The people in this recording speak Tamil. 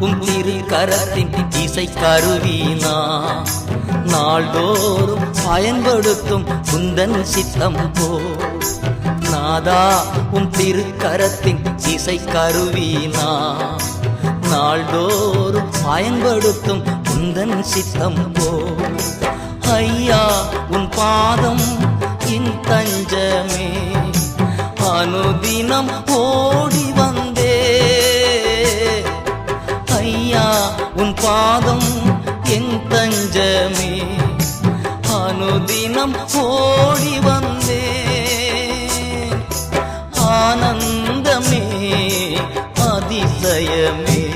திரு கரத்தின் இசை கருவினா நாள்தோறும் பயன்படுத்தும் குந்தன் சித்தம் போ நாதா உன் திருக்கரத்தின் இசை கருவினா நாள்தோறும் பயன்படுத்தும் குந்தன் சித்தம் போ ஐயா உன் பாதம் என் தஞ்சமே. அனுதினம் ஓடி உன் பாதம் என் தஞ்சமே. அனுதினம் ஓடி வந்தே. ஆனந்தமே அதிசயமே.